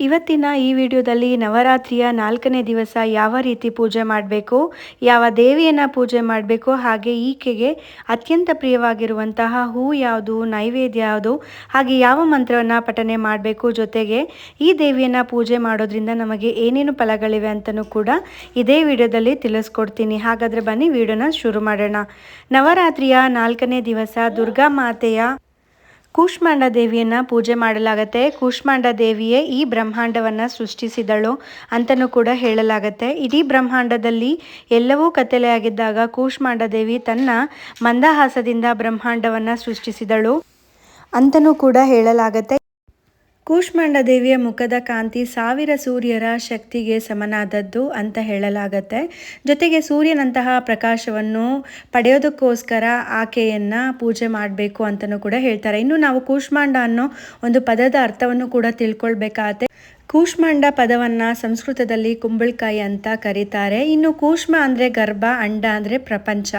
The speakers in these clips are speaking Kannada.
ಇವತ್ತಿನ ಈ ವಿಡಿಯೋದಲ್ಲಿ ನವರಾತ್ರಿಯ ನಾಲ್ಕನೇ ದಿವಸ ಯಾವ ರೀತಿ ಪೂಜೆ ಮಾಡಬೇಕು, ಯಾವ ದೇವಿಯನ್ನು ಪೂಜೆ ಮಾಡಬೇಕು, ಹಾಗೆ ಈಕೆಗೆ ಅತ್ಯಂತ ಪ್ರಿಯವಾಗಿರುವಂತಹ ಹೂ ಯಾವುದು, ನೈವೇದ್ಯ ಯಾವುದು, ಹಾಗೆ ಯಾವ ಮಂತ್ರವನ್ನು ಪಠನೆ ಮಾಡಬೇಕು ಜೊತೆಗೆ ಈ ದೇವಿಯನ್ನು ಪೂಜೆ ಮಾಡೋದ್ರಿಂದ ನಮಗೆ ಏನೇನು ಫಲಗಳಿವೆ ಅಂತಲೂ ಕೂಡ ಇದೇ ವಿಡಿಯೋದಲ್ಲಿ ತಿಳಿಸ್ಕೊಡ್ತೀನಿ. ಹಾಗಾದರೆ ಬನ್ನಿ ವಿಡಿಯೋನ ಶುರು ಮಾಡೋಣ. ನವರಾತ್ರಿಯ ನಾಲ್ಕನೇ ದಿವಸ ದುರ್ಗಾ ಮಾತೆಯ ಕೂಷ್ಮಾಂಡ ದೇವಿಯನ್ನು ಪೂಜೆ ಮಾಡಲಾಗತ್ತೆ. ಕೂಷ್ಮಾಂಡ ದೇವಿಯೇ ಈ ಬ್ರಹ್ಮಾಂಡವನ್ನು ಸೃಷ್ಟಿಸಿದಳು ಅಂತಲೂ ಕೂಡ ಹೇಳಲಾಗತ್ತೆ. ಇಡೀ ಬ್ರಹ್ಮಾಂಡದಲ್ಲಿ ಎಲ್ಲವೂ ಕತ್ತಲೆಯಾಗಿದ್ದಾಗ ಕೂಷ್ಮಾಂಡ ದೇವಿ ತನ್ನ ಮಂದಹಾಸದಿಂದ ಬ್ರಹ್ಮಾಂಡವನ್ನು ಸೃಷ್ಟಿಸಿದಳು ಅಂತಲೂ ಕೂಡ ಹೇಳಲಾಗತ್ತೆ. ಕೂಷ್ಮಾಂಡ ದೇವಿಯ ಮುಖದ ಕಾಂತಿ ಸಾವಿರ ಸೂರ್ಯರ ಶಕ್ತಿಗೆ ಸಮನಾದದ್ದು ಅಂತ ಹೇಳಲಾಗತ್ತೆ. ಜೊತೆಗೆ ಸೂರ್ಯನಂತಹ ಪ್ರಕಾಶವನ್ನು ಪಡೆಯೋದಕ್ಕೋಸ್ಕರ ಆಕೆಯನ್ನು ಪೂಜೆ ಮಾಡಬೇಕು ಅಂತಲೂ ಕೂಡ ಹೇಳ್ತಾರೆ. ಇನ್ನು ನಾವು ಕೂಷ್ಮಾಂಡ ಅನ್ನೋ ಒಂದು ಪದದ ಅರ್ಥವನ್ನು ಕೂಡ ತಿಳ್ಕೊಳ್ಬೇಕಾಗತ್ತೆ. ಕೂಷ್ಮಾಂಡ ಪದವನ್ನು ಸಂಸ್ಕೃತದಲ್ಲಿ ಕುಂಬಳಕಾಯಿ ಅಂತ ಕರೀತಾರೆ. ಇನ್ನು ಕೂಷ್ಮ ಅಂದರೆ ಗರ್ಭ, ಅಂಡ ಅಂದರೆ ಪ್ರಪಂಚ.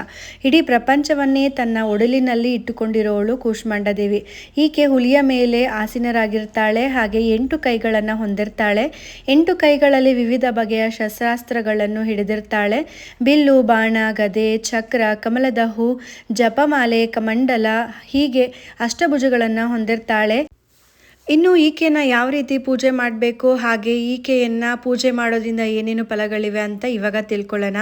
ಇಡೀ ಪ್ರಪಂಚವನ್ನೇ ತನ್ನ ಒಡಲಿನಲ್ಲಿ ಇಟ್ಟುಕೊಂಡಿರೋಳು ಕೂಷ್ಮಾಂಡ ದೇವಿ ಈಕೆ ಹುಲಿಯ ಮೇಲೆ ಆಸೀನರಾಗಿರ್ತಾಳೆ, ಹಾಗೆ ಎಂಟು ಕೈಗಳನ್ನು ಹೊಂದಿರ್ತಾಳೆ. ಎಂಟು ಕೈಗಳಲ್ಲಿ ವಿವಿಧ ಬಗೆಯ ಶಸ್ತ್ರಾಸ್ತ್ರಗಳನ್ನು ಹಿಡಿದಿರ್ತಾಳೆ. ಬಿಲ್ಲು, ಬಾಣ, ಗದೆ, ಚಕ್ರ, ಕಮಲದ ಹೂ, ಜಪಮಾಲೆ, ಕಮಂಡಲ ಹೀಗೆ ಅಷ್ಟಭುಜಗಳನ್ನು ಹೊಂದಿರ್ತಾಳೆ. ಇನ್ನು ಈಕೆಯನ್ನು ಯಾವ ರೀತಿ ಪೂಜೆ ಮಾಡಬೇಕು, ಹಾಗೆ ಈಕೆಯನ್ನು ಪೂಜೆ ಮಾಡೋದ್ರಿಂದ ಏನೇನು ಫಲಗಳಿವೆ ಅಂತ ಇವಾಗ ತಿಳ್ಕೊಳ್ಳೋಣ.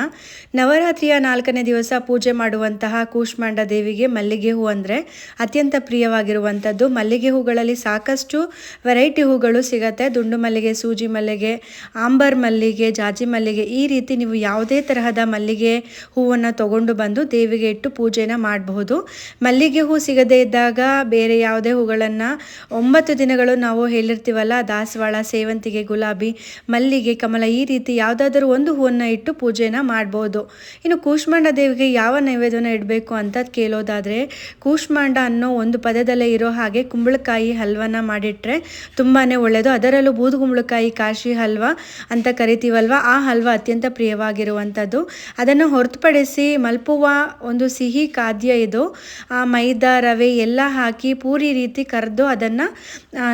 ನವರಾತ್ರಿಯ ನಾಲ್ಕನೇ ದಿವಸ ಪೂಜೆ ಮಾಡುವಂತಹ ಕೂಷ್ಮಾಂಡ ದೇವಿಗೆ ಮಲ್ಲಿಗೆ ಹೂ ಅಂದರೆ ಅತ್ಯಂತ ಪ್ರಿಯವಾಗಿರುವಂಥದ್ದು. ಮಲ್ಲಿಗೆ ಹೂಗಳಲ್ಲಿ ಸಾಕಷ್ಟು ವೆರೈಟಿ ಹೂಗಳು ಸಿಗತ್ತೆ. ದುಂಡು ಮಲ್ಲಿಗೆ, ಸೂಜಿ ಮಲ್ಲಿಗೆ, ಆಂಬರ್ ಮಲ್ಲಿಗೆ, ಜಾಜಿ ಮಲ್ಲಿಗೆ, ಈ ರೀತಿ ನೀವು ಯಾವುದೇ ತರಹದ ಮಲ್ಲಿಗೆ ಹೂವನ್ನು ತಗೊಂಡು ಬಂದು ದೇವಿಗೆ ಇಟ್ಟು ಪೂಜೆನ ಮಾಡಬಹುದು. ಮಲ್ಲಿಗೆ ಹೂ ಸಿಗದೇ ಇದ್ದಾಗ ಬೇರೆ ಯಾವುದೇ ಹೂಗಳನ್ನು ಒಂಬತ್ತು ದಿನ ದಿನಗಳು ನಾವು ಹೇಳಿರ್ತೀವಲ್ಲ, ದಾಸವಾಳ, ಸೇವಂತಿಗೆ, ಗುಲಾಬಿ, ಮಲ್ಲಿಗೆ, ಕಮಲ, ಈ ರೀತಿ ಯಾವುದಾದ್ರೂ ಒಂದು ಹೂವನ್ನು ಇಟ್ಟು ಪೂಜೆನ ಮಾಡ್ಬೋದು. ಇನ್ನು ಕೂಷ್ಮಾಂಡ ದೇವಿಗೆ ಯಾವ ನೈವೇದ್ಯನ ಇಡಬೇಕು ಅಂತ ಕೇಳೋದಾದರೆ, ಕೂಷ್ಮಾಂಡ ಅನ್ನೋ ಒಂದು ಪದದಲ್ಲೇ ಇರೋ ಹಾಗೆ ಕುಂಬಳಕಾಯಿ ಹಲ್ವನ ಮಾಡಿಟ್ರೆ ತುಂಬಾ ಒಳ್ಳೆಯದು ಅದರಲ್ಲೂ ಬೂದು ಕುಂಬಳಕಾಯಿ, ಕಾಶಿ ಹಲ್ವ ಅಂತ ಕರಿತೀವಲ್ವ? ಆ ಹಲ್ವ ಅತ್ಯಂತ ಪ್ರಿಯವಾಗಿರುವಂಥದ್ದು. ಅದನ್ನು ಹೊರತುಪಡಿಸಿ ಮಲ್ಪುವ ಒಂದು ಸಿಹಿ ಖಾದ್ಯ ಇದು. ಆ ಮೈದಾ, ರವೆ ಎಲ್ಲ ಹಾಕಿ ಪೂರಿ ರೀತಿ ಕರೆದು ಅದನ್ನು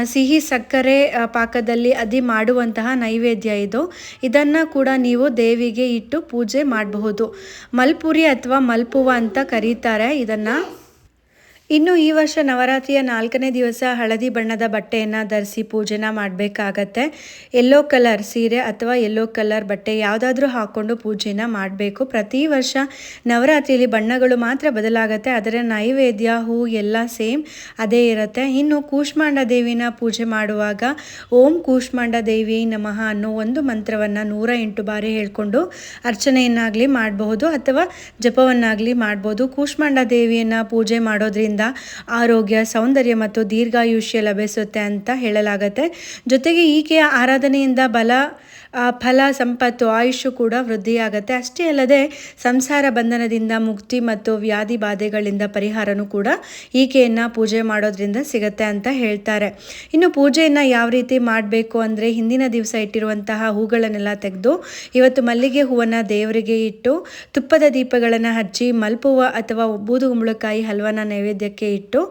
ಸಿಹಿ ಸಕ್ಕರೆ ಪಾಕದಲ್ಲಿ ಅದಿ ಮಾಡುವಂತಹ ನೈವೇದ್ಯ ಇದು. ಇದನ್ನು ಕೂಡ ನೀವು ದೇವಿಗೆ ಇಟ್ಟು ಪೂಜೆ ಮಾಡಬಹುದು. ಮಲ್ಪುರಿ ಅಥವಾ ಮಲ್ಪುವ ಅಂತ ಕರೀತಾರೆ. ಇದನ್ನು ಇನ್ನು ಈ ವರ್ಷ ನವರಾತ್ರಿಯ ನಾಲ್ಕನೇ ದಿವಸ ಹಳದಿ ಬಣ್ಣದ ಬಟ್ಟೆಯನ್ನು ಧರಿಸಿ ಪೂಜೆನ ಮಾಡಬೇಕಾಗತ್ತೆ. ಎಲ್ಲೋ ಕಲರ್ ಸೀರೆ ಅಥವಾ ಎಲ್ಲೋ ಕಲರ್ ಬಟ್ಟೆ ಯಾವುದಾದ್ರೂ ಹಾಕ್ಕೊಂಡು ಪೂಜೆನ ಮಾಡಬೇಕು. ಪ್ರತಿ ವರ್ಷ ನವರಾತ್ರಿಯಲ್ಲಿ ಬಣ್ಣಗಳು ಮಾತ್ರ ಬದಲಾಗುತ್ತೆ. ಅದರ ನೈವೇದ್ಯ, ಹೂ ಎಲ್ಲ ಸೇಮ್ ಅದೇ ಇರುತ್ತೆ. ಇನ್ನು ಕೂಷ್ಮಾಂಡ ದೇವಿನ ಪೂಜೆ ಮಾಡುವಾಗ ಓಂ ಕೂಷ್ಮಾಂಡ ದೇವಿ ನಮಃ ಅನ್ನೋ ಒಂದು ಮಂತ್ರವನ್ನು ನೂರ ಎಂಟು ಬಾರಿ ಹೇಳಿಕೊಂಡು ಅರ್ಚನೆಯನ್ನಾಗಲಿ ಮಾಡಬಹುದು ಅಥವಾ ಜಪವನ್ನಾಗಲಿ ಮಾಡ್ಬೋದು. ಕೂಷ್ಮಾಂಡ ದೇವಿಯನ್ನು ಪೂಜೆ ಮಾಡೋದ್ರಿಂದ ಆರೋಗ್ಯ, ಸೌಂದರ್ಯ ಮತ್ತು ದೀರ್ಘಾಯುಷ್ಯ ಲಭಿಸುತ್ತೆ ಅಂತ ಹೇಳಲಾಗತ್ತೆ. ಜೊತೆಗೆ ಈಕೆಯ ಆರಾಧನೆಯಿಂದ ಬಲ ಫಲ, ಸಂಪತ್ತು, ಆಯುಷ್ಯ ಕೂಡ ವೃದ್ಧಿಯಾಗತ್ತೆ. ಅಷ್ಟೇ ಅಲ್ಲದೆ ಸಂಸಾರ ಬಂಧನದಿಂದ ಮುಕ್ತಿ ಮತ್ತು ವ್ಯಾಧಿ ಬಾಧೆಗಳಿಂದ ಪರಿಹಾರನೂ ಕೂಡ ಈಕೆಯನ್ನು ಪೂಜೆ ಮಾಡೋದ್ರಿಂದ ಸಿಗತ್ತೆ ಅಂತ ಹೇಳ್ತಾರೆ. ಇನ್ನು ಪೂಜೆಯನ್ನು ಯಾವ ರೀತಿ ಮಾಡಬೇಕು ಅಂದರೆ ಹಿಂದಿನ ದಿವಸ ಇಟ್ಟಿರುವಂತಹ ಹೂಗಳನ್ನೆಲ್ಲ ತೆಗೆದು ಇವತ್ತು ಮಲ್ಲಿಗೆ ಹೂವನ್ನು ದೇವರಿಗೆ ಇಟ್ಟು ತುಪ್ಪದ ದೀಪಗಳನ್ನು ಹಚ್ಚಿ ಮಲ್ಪುವ ಅಥವಾ ಬೂದು ಕುಂಬಳಕಾಯಿ ಹಲ್ವನ ನೈವೇದ್ಯಕ್ಕೆ ಇಟ್ಟು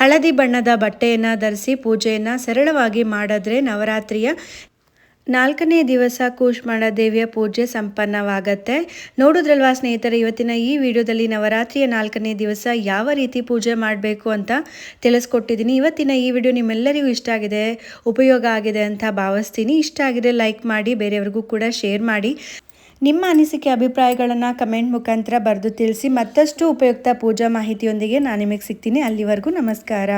ಹಳದಿ ಬಣ್ಣದ ಬಟ್ಟೆಯನ್ನು ಧರಿಸಿ ಪೂಜೆಯನ್ನು ಸರಳವಾಗಿ ಮಾಡಿದ್ರೆ ನವರಾತ್ರಿಯ ನಾಲ್ಕನೇ ದಿವಸ ಕೂಷ್ಮಾಂಡ ದೇವಿಯ ಪೂಜೆ ಸಂಪನ್ನವಾಗತ್ತೆ. ನೋಡಿದ್ರಲ್ವಾ ಸ್ನೇಹಿತರೆ, ಇವತ್ತಿನ ಈ ವಿಡಿಯೋದಲ್ಲಿ ನವರಾತ್ರಿಯ ನಾಲ್ಕನೇ ದಿವಸ ಯಾವ ರೀತಿ ಪೂಜೆ ಮಾಡಬೇಕು ಅಂತ ತಿಳಿಸ್ಕೊಟ್ಟಿದ್ದೀನಿ. ಇವತ್ತಿನ ಈ ವಿಡಿಯೋ ನಿಮ್ಮೆಲ್ಲರಿಗೂ ಇಷ್ಟ ಆಗಿದೆ, ಉಪಯೋಗ ಆಗಿದೆ ಅಂತ ಭಾವಿಸ್ತೀನಿ. ಇಷ್ಟ ಆಗಿದೆ ಲೈಕ್ ಮಾಡಿ, ಬೇರೆಯವ್ರಿಗೂ ಕೂಡ ಶೇರ್ ಮಾಡಿ. ನಿಮ್ಮ ಅನಿಸಿಕೆ ಅಭಿಪ್ರಾಯಗಳನ್ನು ಕಮೆಂಟ್ ಮುಖಾಂತರ ಬರೆದು ತಿಳಿಸಿ ಮತ್ತಷ್ಟು ಉಪಯುಕ್ತ ಪೂಜಾ ಮಾಹಿತಿಯೊಂದಿಗೆ ನಾನು ನಿಮಗೆ ಸಿಗ್ತೀನಿ. ಅಲ್ಲಿವರೆಗೂ ನಮಸ್ಕಾರ.